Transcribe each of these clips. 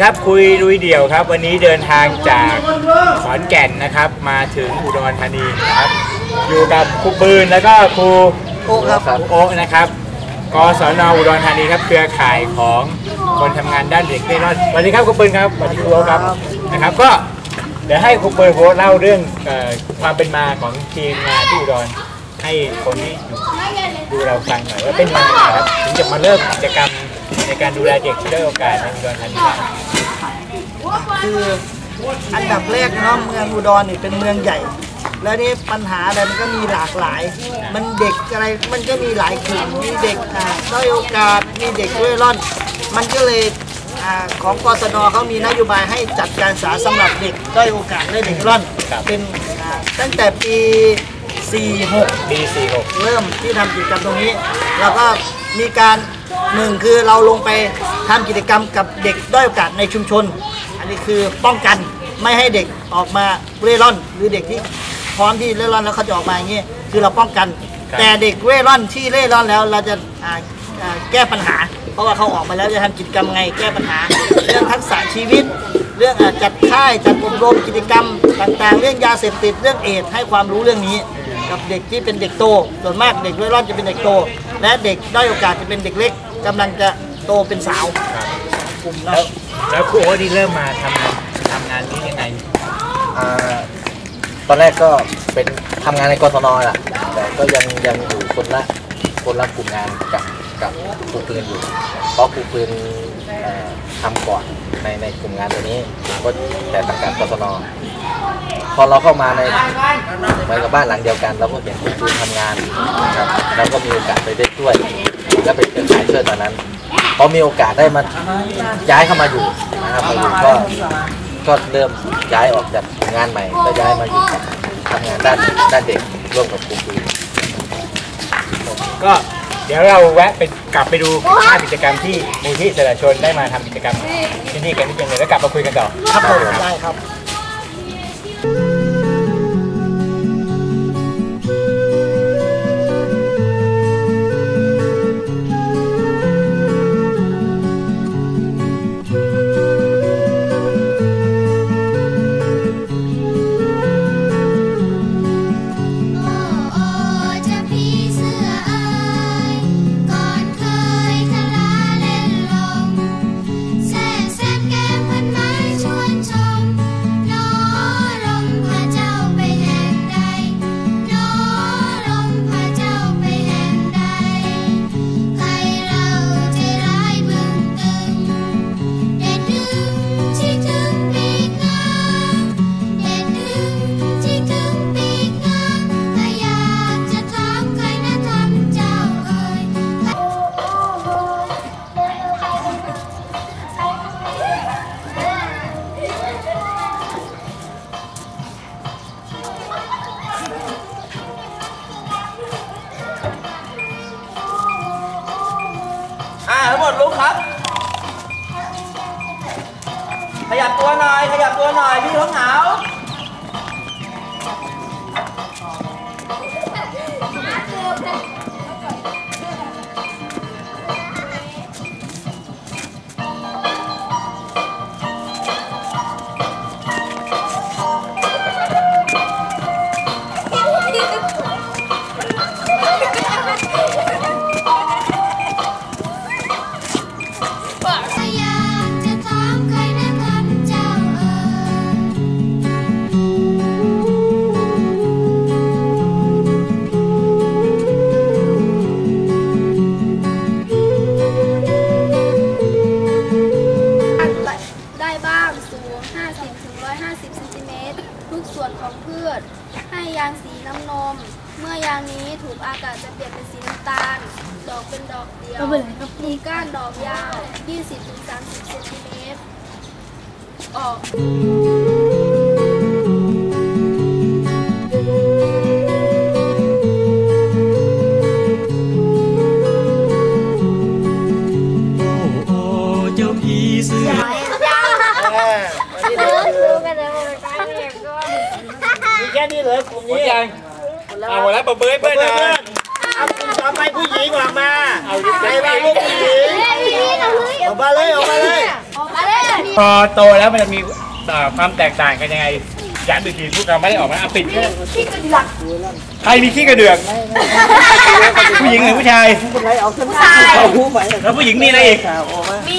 สวัสดีครับคุยลุยเดี่ยวครับ วันนี้เดินทางจากขอนแก่นนะครับ มาถึงอุดรธานีนะครับ อยู่กับครูปืนแล้วก็ครูโอ้ครับครูโอ๊ะนะครับกศนอุดรธานีครับเครือข่ายของคนทำงานด้านเด็กเร่ร่อนสวัสดีครับครูปืนครับสวัสดีครูโอ๊ะครับนะครับ ก็เดี๋ยวให้ครูปืนครูโอ๊ะเล่าเรื่องเอ่อความเป็นมาของทีมงานที่อุดรให้คนที่อยู่ดูเราฟังหน่อยว่าเป็นยังไงครับถึงจะมาเริ่มกิจกรรมในการดูแลเด็กที่ด้อยโอกาสในอุดรธานีได้ คืออันดับแรกเนาะเมืองอุดรนี่เป็นเมืองใหญ่ แล้วนี่ปัญหาอะไรมันก็มีหลากหลาย มันเด็กอะไรมันก็มีหลายกลุ่มมีเด็กอ่าด้อยโอกาสมีเด็กเร่ร่อน มันก็เลยอ่าของกศนเขามีนโยบายให้จัดการศึกษาสำหรับเด็กด้อยโอกาสและเด็กเร่ร่อนครับเป็นอ่าตั้งแต่ปี 46 ปี46เริ่มที่ทำกิจกรรมตรงนี้ แล้วก็มีการหนึ่งคือเราลงไปทำกิจกรรมกับเด็กด้อยโอกาสในชุมชนอั นนี้คือป้องกันไม่ให้เด็กออกมาเร่ร่อน หรือเด็กที่พร้อมที่เร่ร่อนแล้วเขาจะออกมาอย่างนี้คือเราป้องกันครับแต่เด็กเร่ร่อนที่เร่ร่อนแล้วเราจะอ่าอ่าแก้ปัญหา เพราะว่าเขาออกมาแล้วจะทำกิจกรรมไงแก้ปัญหา เรื่องทักษะชีวิต เรื่องอาจัดค่ายจัดอบรมกิจกรรมต่างๆ เรื่องยาเสพติดเรื่องเอดส์ให้ความรู้เรื่องนี้ กับเด็กที่เป็นเด็กโต ส่วนมากเด็กเร่ร่อนจะเป็นเด็กโต และเด็กด้อยโอกาสจะเป็นเด็กเล็กกำลังจะโตเป็นสาวกลุ่มแล้เราว แล้วครูโอ๊ตนี่เริ่มมาทำงานทำงานนี้ยังไง อ่าตอนแรกก็เป็นทำงานในกศนแหละแต่ก็ยังยังอยู่คนละคนละกลุ่มงานกับกับครูปืนอยู่เพราะครูปืนเอ่อทำก่อนในในกลุ่มงานตัวนี้ก็แต่สังกัดกศนพอเราเข้ามาในเหมือนกับบ้านหลังเดียวกันเราก็เห็นครูปืนทำงานนะครับเราก็มีโอกาสไปได้ช่วยก็เป็นเครือข่ายช่วยตอนนั้น พอมีโอกาสได้มาย้ายเข้ามาอยู่นะครับมาอยู่ก็ก็เริ่มย้ายออกจากงานใหม่ก็ย้ายมาอยู่กับทำงานด้านด้านเด็กร่วมกับครูปืนก็เดี๋ยวเราแวะไปกลับไปดูภาพกิจกรรมที่มูลที่เสรชนได้มาทำกิจกรรมที่นี่กันนิดนึงเลยแล้วกลับมาคุยกันต่อครับผมได้ครับ ดลุกครับ ขยับตัวหน่อย ขยับตัวหน่อยพี่เขาหนาว จะเปลี่ยนเป็นสีน้ำตาล ดอกเป็นดอกเดียว มีก้านดอกยาว 20ถึง30เซนติเมตร ออกเออวันนี้เลยมีแค่นี้เลยกลุ่มหมดนี้ยังเอาหมดแล้วปรบมือให้เพื่อนหนะ เอากลุ่มต่อไปผู้หญิงออกมาเอาดิใครบ้างลูกผู้หญิงออกมาเลยออกมาเลยออกมาเลยพอโตแล้วมันจะมีเอ่อความแตกต่างกันยังไงย้ำอีกทีพวกเราไม่ได้ออกมาเอาปิดใครมีขี้กระเดือกผู้หญิงหรือผู้ชายเอาขึ้นมาเอาหูไปแล้วผู้หญิงมีอะไรอีกมี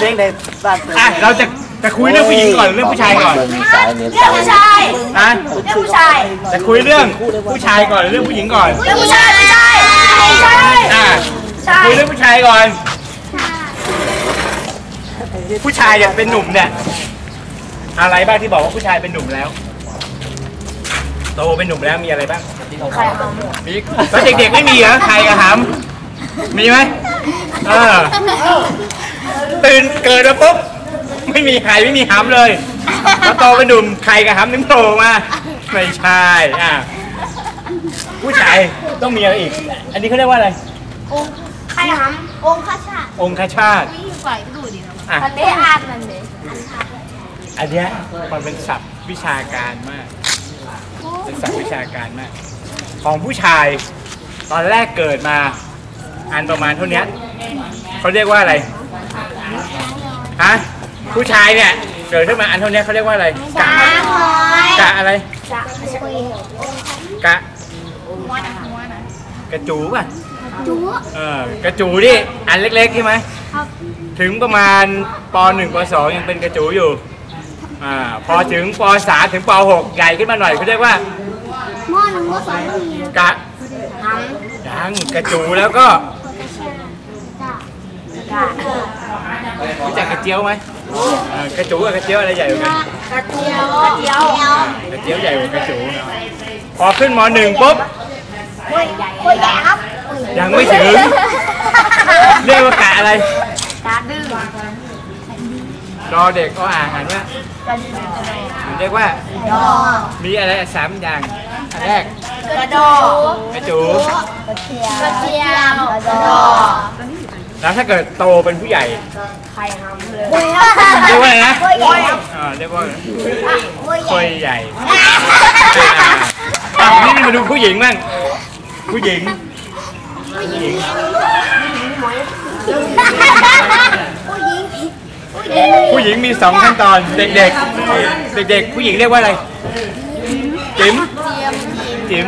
เด้งในบ้านอะเราจะจะคุยเรื่องผู้หญิงก่อนหรือเรื่องผู้ชายก่อนสายเนียนเรื่องผู้ชายนะเรื่องผู้ชายจะคุยเรื่องผู้ชายก่อนหรือเรื่องผู้หญิงก่อน เรื่องผู้ชายผู้ชาย ผู้ชายอะใช่ คุยเรื่องผู้ชายก่อน ผู้ชายเนี่ยเป็นหนุ่มเนี่ย อะไรบ้างที่บอกว่าผู้ชายเป็นหนุ่มแล้ว โตเป็นหนุ่มแล้วมีอะไรบ้างมีแล้วเด็กๆไม่มีเหรอใครกระหำมีไหมเออตื่นเกิดมาปุ๊บไม่มีใครไม่มีหำเลยแล้วโตเป็นหนุ่มใครกระหำนึงโผล่มาไม่ใช่อะผู้ชาย ต้องมีอะไรอีก อันนี้เขาเรียกว่าอะไรใครหำองค์ข้าชาติองคชาตินี่ปล่อยไปดูดิอะ มันไม่อ่านมันเลยอันเนี้ยมันเป็นศัพท์วิชาการมาก เป็นศัพท์วิชาการมาก ของผู้ชายตอนแรกเกิดมา อันประมาณเท่าเนี้ยเขาเรียกว่าอะไรฮะผู้ชายเนี่ย เกิดขึ้นมาอันเท่าเนี้ยเขาเรียกว่าอะไรกะกะอะไรกะ กระจูป่ะจู๋เออกระจูนี่อันเล็กๆใช่ไหมครับถึงประมาณป .1 ป .2 ยังเป็นกระจูอยู่อ่าพอถึงป .3 ถึงป .6 ใหญ่ขึ้นมาหน่อยเขาเรียกว่าหม้อหนึ่งหม้อสองก็มีกะยังกระจูแล้วก็รู้จักกระเจียวไหมเออกระจูกับกระเจียวอะไรใหญ่กว่ากันกระเจียวกระเจียวกระเจียวใหญ่กว่ากระจูพอขึ้นม .1 ปุ๊บ คุยใหญ่ครับยังไม่ถึง เรียกว่ากะอะไรกระดื้อรอเด็กก็อ่านอ่านว่าเรียกว่า มีอะไรสามอย่างอันแรกกระโดดกระจูกระเทียมกระเทียมกระโดดแล้วถ้าเกิดโตเป็นผู้ใหญ่ใครทำเลยเรียกว่าอะไรนะคุยใหญ่อ่าเรียกว่าคุยใหญ่อะนี่มาดูผู้หญิงบ้าง ผู้หญิงผู้หญิงผู้หญิงมีสองขั้นตอน เด็กๆ เด็กๆ ผู้หญิงเรียกว่าอะไร จิ๋ม จิ๋ม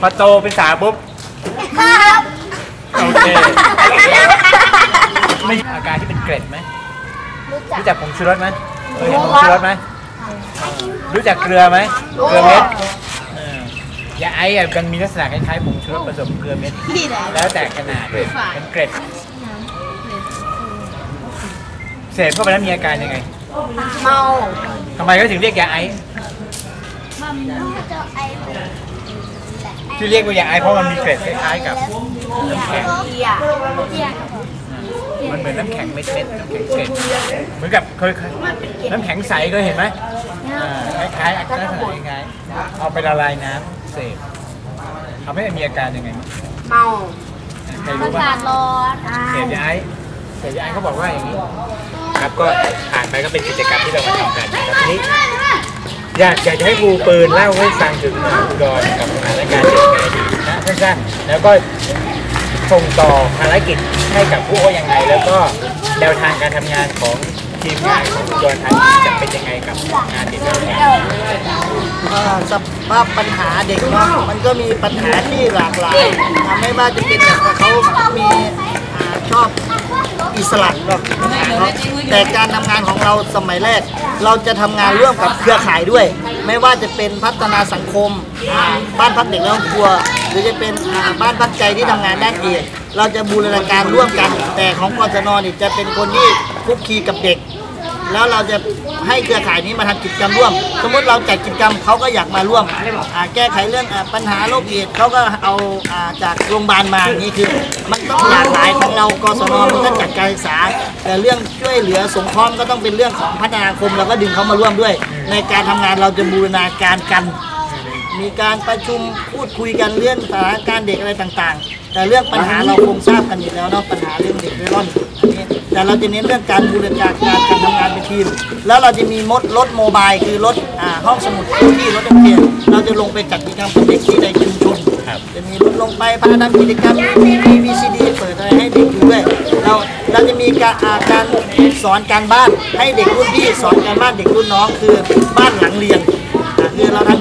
พอโตเป็นสาวปุ๊บโอเคไม่อาการที่เป็นเกร็ดไหมรู้จักผงชูรสไหมเคยเห็นผงชูรสไหมรู้จักเกลือไหมเกลือเม็ดเออ ยาไอซ์อะมันมีลักษณะคล้ายๆผงชูรสผสมเกลือเม็ดแล้วแต่ขนาดเป็นเกร็ด เสพเข้าไปแล้วมีอาการยังไงเมาทำไมก็ถึงเรียกยาไอซ์ที่เรียกว่ายาไอซ์เพราะมันมีเกร็ดคล้ายๆกับน้ำแข็งเกียร์มันเหมือนน้ำแข็งเม็ดๆน้ำแข็งเกล็ดเหมือนกับเคยเคยน้ำแข็งใสเคยเห็นไหมอ่าคล้ายๆลักษณะคล้ายๆเอาไปละลายน้ำ เสพทำให้มีอาการยังไงบ้างเมาใครประรู้บ้าสางทร้อนเสพยาไอซ์เสพยาไอซ์เขาบอกว่าอย่างนี้ ครับก็ผ่านไปก็เป็นกิจกรรมที่เรามาทำกันนะครับทีนี้อยากอยากจะให้ครูปืนเล่าให้ฟังถึงอุดรกับสถานการณ์เป็นยังไงดีนะสั้นๆแล้วก็ส่งต่อภารกิจให้กับผู้ว่ายังไง แล้วก็แนวทางการทำงานของ ทีมงานของอุดรธานีจะเป็นยังไงกับงานติดต่อแทนอ่าสภาพปัญหาเด็กเนาะมันก็มีปัญหาที่หลากหลายอ่าไม่ว่าจะเป็นแบบเขามีอชอบอิสระหรอกปัญหาเขาแต่การทำงานของเราสมัยแรก เราจะทำงานร่วมกับเครือข่ายด้วย ไม่ว่าจะเป็นพัฒนาสังคม บ้านพักเด็กและครอบครัว หรือจะเป็นบ้านพักใจที่ทำงานด้านเอกเราจะบูรณาการร่วมกัน แต่ของกศนนี่จะเป็นคนที่คุกคีกับเด็ก แล้วเราจะให้เครือข่ายนี้มาทำกิจกรรมร่วม สมมติเราจัดกิจกรรมเขาก็อยากมาร่วมอ่าแก้ไขเรื่องอาปัญหาโรคเอดส์เขาก็เอาอ่าจากโรงพยาบาลมานี่คือ มันต้องหลากหลายของเรากศนมันก็จัดการศึกษา แต่เรื่องช่วยเหลือสงเคราะห์ก็ต้องเป็นเรื่องของพัฒนาคมเราก็ดึงเขามาร่วมด้วย ในการทำงานเราจะบูรณาการกัน มีการประชุมพูดคุยกันเรื่องสถานการณ์เด็กอะไรต่างๆ แต่เรื่องปัญหาเราคงทราบกันอยู่แล้วเนาะปัญหาเรื่องเด็กเร่ร่อนอันนี้แต่เราจะเน้นเรื่องการบูรณาการการทำงานเป็นทีม แล้วเราจะมีมดรถโมบายคือรถอ่าห้องสมุดที่รถนักเรียนเราจะลงไปจัดกิจกรรมกับเด็กที่ในชุมชนครับจะมีรถลงไปพาทำกิจกรรมมี VCD เปิดอะไรให้เด็กดูด้วยเราเราจะมีการอ่าการสอนการบ้านให้เด็กรุ่นพี่สอนการบ้านเด็กรุ่นน้องคือบ้านหลังเรียน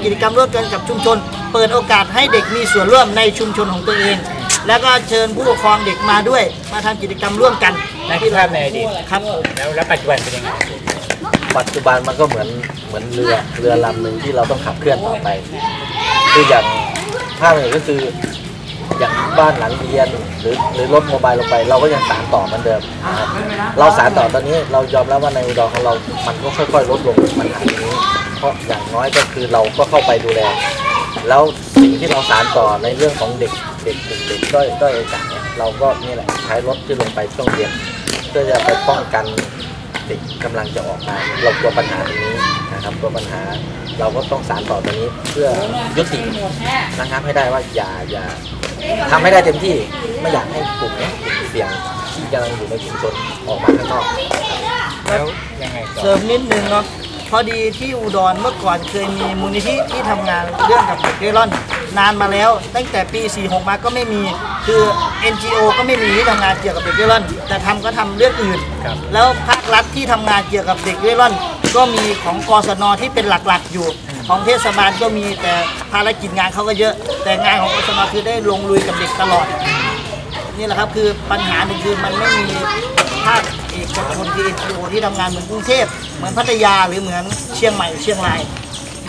กิจกรรมร่วมกันกับชุมชน เปิดโอกาสให้เด็กมีส่วนร่วมในชุมชนของตัวเอง แล้วก็เชิญผู้ปกครองเด็กมาด้วย มาทำกิจกรรมร่วมกันนั่นคือภาพในอดีตครับแล้วแล้วปัจจุบันเป็นยังไงปัจจุบันมันก็เหมือนเหมือนเรือเรือลำหนึ่งที่เราต้องขับเคลื่อนต่อไป คืออย่างภาพหนึ่งก็คืออย่างบ้านหลังเรียนหรือหรือรถโมบายลงไป เราก็ยังสานต่อเหมือนเดิมนะครับเราสานต่อตอนนี้เรายอมรับว่าในอุดรของเรา มันก็ค่อย ๆ ลดลงปัญหานี้ เพราะอย่างน้อยก็คือเราก็เข้าไปดูแล แล้วสิ่งที่เราสานต่อในเรื่องของเด็กเด็กกลุ่มเด็กด้อยด้อยโอกาสเนี่ยเราก็นี่แหละใช้รถที่ลงไปช่วงเย็นเพื่อจะไปป้องกันเด็กกำลังจะออกมาเรากลัวปัญหาตรงนี้นะครับกลัวปัญหาเราก็ต้องสานต่อตรงนี้เพื่อยุตินะครับให้ได้ว่าอย่าอย่าทำให้ได้เต็มที่ไม่อยากให้กลุ่มเนี้ยกลุ่มเสี่ยงที่กำลังอยู่ในชุมชนออกมาข้างนอก แล้วยังไงต่อ เสริมนิดนึงเนาะ พอดีที่อุดรเมื่อก่อนเคยมีมูลนิธิที่ทำงานเรื่องกับเด็กเร่ร่อน นานมาแล้ว ตั้งแต่ปี 46 มาก็ไม่มี คือ NGO ก็ไม่มีที่ทำงานเกี่ยวกับเด็กเร่ร่อน แต่ทำก็ทำเรื่องอื่น ครับ แล้วภาครัฐที่ทำงานเกี่ยวกับเด็กเร่ร่อน ก็มีของกศนที่เป็นหลักๆ อยู่ ของเทศบาลก็มีแต่ภารกิจงานเขาก็เยอะ แต่งานของกศนคือได้ลงลุยกับเด็กตลอด นี่แหละครับคือปัญหาหนึ่งคือมันไม่มีภาคเอกชนคือ NGO ที่ทำงานเหมือนกรุงเทพเหมือนพัทยาหรือเหมือนเชียงใหม่เชียงราย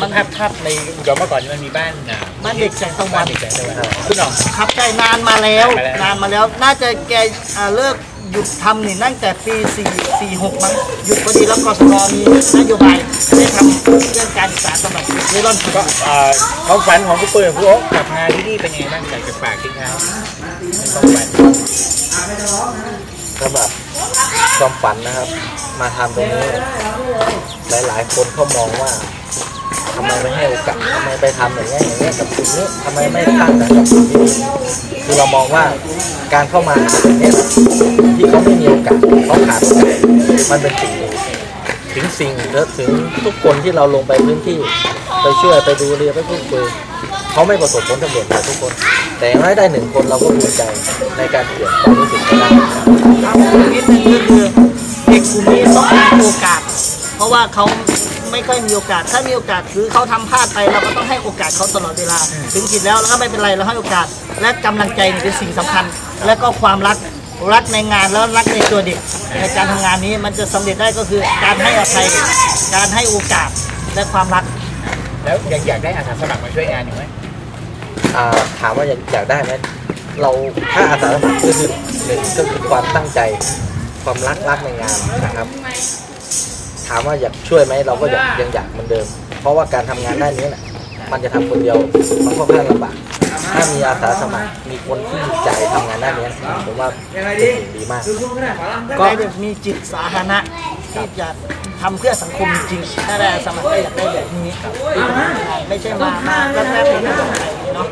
มันภาพภาพในอุดรเมื่อก่อนนี่มันมีบ้านอะบ้านเด็กแสงตะวับ้านนเด็กแสงตะวันคุณหน้อง ครับใช่นานมาแล้วนานมาแล้ว นานมาแล้วน่าจะแกอ่าเลิกหยุดทำนี่ตั้งแต่ปี4 4 6มั้งหยุดพอดีแล้วกสทมีนโยบายได้ทำเรื่องการศึกษาสำหรับเด็กเร่ร่อน ก็เอ่อความฝันของผู้เปิดผู้โอ๊คกลับงานที่นี่เป็นยังไงบ้างอยากจะฝากทิ้งท้ายความฝัน สำหรับความฝันนะครับ มาทำตรงนี้ หลายๆ คนเขามองว่าทำไมไม่ให้โอกาสทำไมไปทำอย่างนี้ยอย่างนี้ยกับกลุ่มนี้ทำไมไม่ตั้งแต่กับกลุ่มนี้คือเรามองว่าการเข้ามาเนี้ยที่เขาไม่มีโอกาสเขาขาดโอกาสมันเป็นสิ่งถึงสิ่งและถึงทุกคนที่เราลงไปพื้นที่ ไปช่วยไปดูเรียไปพูดคุยเขาไม่ประสบผลสำเร็จนะทุกคน แต่อย่างน้อยได้หนึ่งคนเราก็ภูมิใจในการเปลี่ยนความรู้สึกของเราครับนิดนึงก็คือเด็กกลุ่มนี้ต้องการโอกาส เพราะว่าเขาไม่ค่อยมีโอกาส ถ้ามีโอกาสคือเขาทำพลาดไปเราก็ต้องให้โอกาสเขาตลอดเวลา ถึงผิดแล้วแล้วก็ไม่เป็นไรเราให้โอกาส และกำลังใจนี่เป็นสิ่งสำคัญ และก็ความรักรักในงานแล้วรักในตัวเด็กในการทำงานนี้มันจะสำเร็จได้ก็คือการให้อภัยการให้โอกาสและความรัก แล้วยังอยากได้อาสาสมัครมาช่วยงานอยู่ไหมอ่า ถามว่าอยากอยากได้ไหมเราถ้าอาสาสมัครก็คือหนึ่งก็คือความตั้งใจความรักรักในงานนะครับ ถามว่าอยากช่วยไหมเราก็อยากยังอยากเหมือนเดิม เพราะว่าการทำงานด้านนี้น่ะมันจะทำคนเดียวมันค่อนข้างลำบากถ้ามีอาสาสมัครมีคนที่มีใจทำงานด้านนี้ผมว่าเป็นสิ่งดีมาก ก็ได้มีจิตสาธารณะที่จะทำเพื่อสังคมจริงๆถ้าได้สมัครก็อยากได้แบบนี้ที่ทำงานไม่ใช่มามาแป๊บๆเองก็ไป เนาะ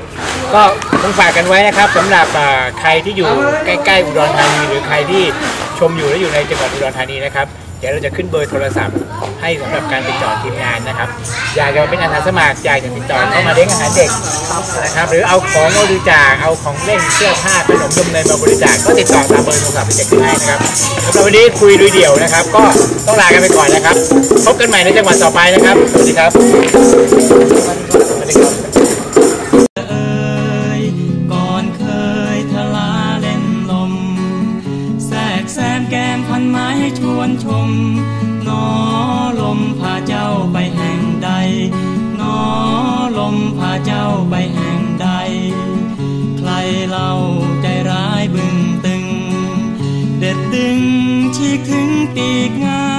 ก็คงฝากกันไว้นะครับสำหรับอ่าใครที่อยู่ใกล้ๆอุดรธานี หรือใครที่ชมอยู่และอยู่ในจังหวัดอุดรธานีนะครับเดี๋ยวเราจะขึ้นเบอร์โทรศัพท์ ให้สำหรับการติดต่อทีมงานนะครับ อยากจะมาเป็นอาสาสมัครอยากจะติดต่อเข้ามาเลี้ยงอาหารเด็กนะครับหรือเอาของบริจาคเอาของเล่นเสื้อผ้าขนมนมเนยมาบริจาคก็ติดต่อตามเบอร์โทรศัพท์ที่จะขึ้นให้นะครับสำหรับวันนี้คุยลุยเดี่ยวนะครับ ก็ต้องลากันไปก่อนนะครับ พบกันใหม่ในจังหวัดต่อไปนะครับสวัสดีครับสวัสดีครับ ร้ายบึงตึง เด็ดดึงฉีกถึงปีกงาม